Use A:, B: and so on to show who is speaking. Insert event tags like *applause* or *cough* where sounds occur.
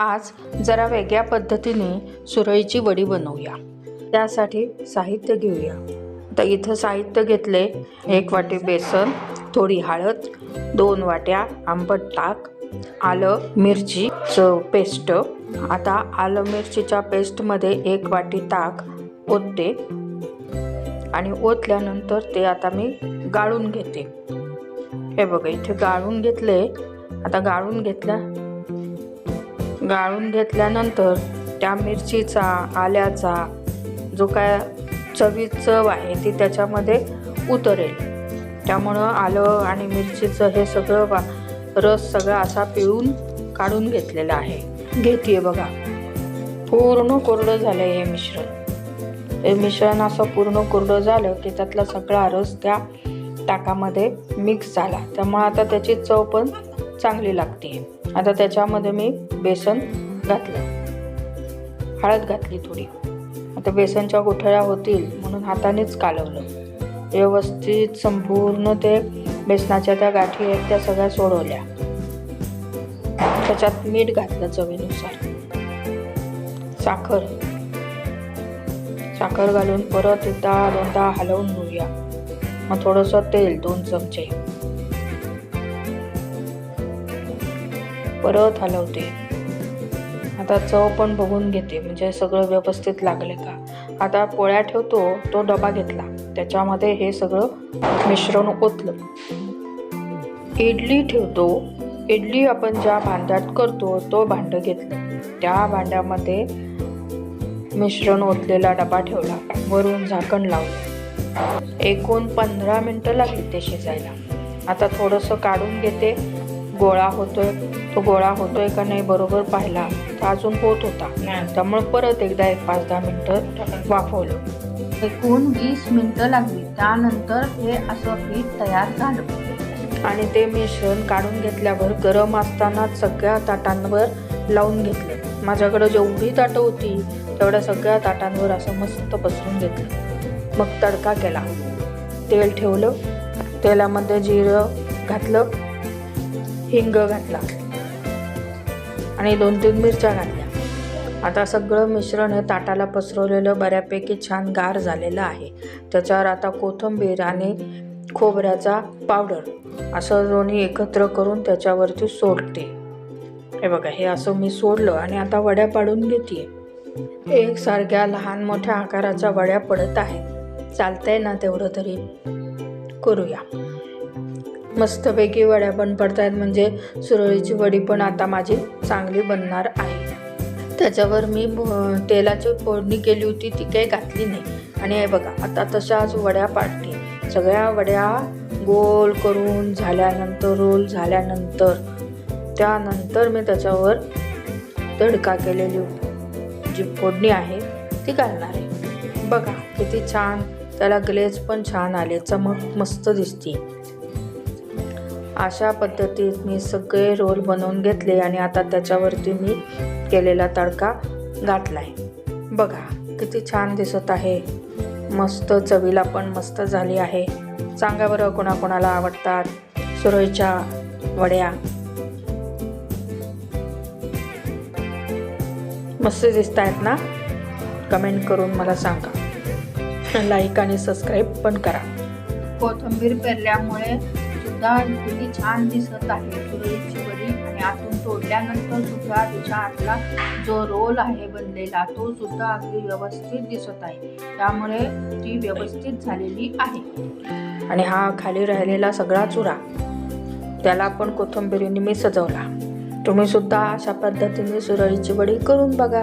A: आज जरा वेगळ्या पद्धतीने सुरळीची वडी बनवूया. त्यासाठी साहित्य घेऊया. तर इथं साहित्य घेतले एक वाटी बेसन थोडी हळद दोन वाट्या आंबट ताक आलं मिरची पेस्ट. आता आलं मिरचीच्या पेस्टमध्ये एक वाटी ताक ओतते आणि ओतल्यानंतर ते आता मी गाळून घेते. हे बघा इथे गाळून घेतले. आता गाळून घेतल्या गाळून घेतल्यानंतर त्या मिरचीचा आल्याचा जो काय चवी चव आहे ती त्याच्यामध्ये उतरेल. त्यामुळं आलं आणि मिरचीचं हे सगळं वा रस सगळा असा पिळून काढून घेतलेला आहे. घेते बघा. पूर्ण कोरडं झालं हे मिश्रण. हे मिश्रण असं पूर्ण कोरडं झालं की त्यातला सगळा रस त्या ताकामध्ये मिक्स झाला. त्यामुळे आता त्याची चव पण चांगली लागते आता त्याच्यामध्ये मी बेसन घातलं. हळद घातली थोडी. आता बेसनच्या गोठळ्या होतील म्हणून हातानेच कालवलं. व्यवस्थित संपूर्ण ते बेसनाच्या त्या गाठी आहेत त्या सगळ्या सोडवल्या. त्याच्यात मीठ घातलं चवीनुसार. साखर. साखर घालून परत एकदा दोनदा हलवून घेऊया. मग थोडंसं तेल दोन चमचे. परत हलवते. आता चव पण बघून घेते म्हणजे सगळं व्यवस्थित लागले का? आता पोळ्या ठेवतो तो डबा घेतला. त्याच्यामध्ये हे सगळं मिश्रण ओतलं. इडली ठेवतो. इडली आपण ज्या भांड्यात करतो तो भांडं घेतलं. त्या भांड्यामध्ये मिश्रण ओतलेला डबा ठेवला. वरून झाकण लावलं. एकूण पंधरा मिनटं लागली ते शिजायला. आता थोडंसं काढून घेते. गोळा होतोय तो गोळा होतोय का नाही बरोबर पाहिला तर अजून होत होता. त्यामुळे परत एकदा एक पाच दहा मिनटं वाफवलं. एकूण वीस मिनटं लागली. त्यानंतर हे असं पीठ तयार झालं. आणि ते मिश्रण काढून घेतल्यावर गरम असताना सगळ्या ताटांवर लावून घेतलं. माझ्याकडं जेवढी ताटं होती तेवढ्या सगळ्या ताटांवर असं मस्त पसरून घेतलं. मग तडका केला. तेल ठेवलं. तेलामध्ये जिरं घातलं. हिंग घातला. आणि दोन तीन मिरच्या घातल्या. आता सगळं मिश्रण हे ताटाला पसरवलेलं बऱ्यापैकी छान गार झालेलं आहे. त्याच्यावर आता कोथिंबीर आणि खोबऱ्याचा पावडर असं दोन्ही एकत्र करून त्याच्यावरती सोडते. हे बघा हे असं मी सोडलं आणि आता वड्या पाडून घेते एकसारख्या लहान मोठ्या आकाराच्या वड्या पडत आहे चालतंय ना तेवढं तरी? करूया. मस्तपैकी वड्या पण पडतात म्हणजे सुरळीची वडी पण आता माझी चांगली बनणार आहे. त्याच्यावर मी तेलाची फोडणी केली होती ती काही घातली नाही. आणि हे बघा आता तशाच वड्या पाडते. सगळ्या वड्या गोल करून झाल्यानंतर रोल झाल्यानंतर त्यानंतर मी त्याच्यावर तडका केलेली जी फोडणी आहे ती घालणार आहे. बघा किती छान. त्याला ग्लेज पण छान आले चमक मस्त दिसते अशा पद्धतीत मी सगळे रोल बनवून घेतले आणि आता त्याच्यावरती मी केलेला तडका घातला आहे बघा किती छान दिसत आहे. मस्त चवीला पण मस्त झाली आहे. सांगा बरं कोणाकोणाला आवडतात? सुरळीच्या वड्या. मस्त दिसत आहेत ना? कमेंट करून मला सांगा. *laughs* लाईक आणि सबस्क्राईब पण करा. कोथिंबीर पेरल्यामुळे सुद्धा किती छान दिसत आहे. सुरळीची वडी आणि आतून तोडल्यानंतर सुद्धा तिच्या आतला जो रोल आहे बनलेला तो सुद्धा अगदी व्यवस्थित दिसत आहे. त्यामुळे ती व्यवस्थित झालेली आहे. आणि हा खाली राहिलेला सगळा चुरा त्याला पण कोथिंबिरीने मी सजवला. तुम्ही सुद्धा अशा पद्धतीने सुरळीची वडी करून बघा.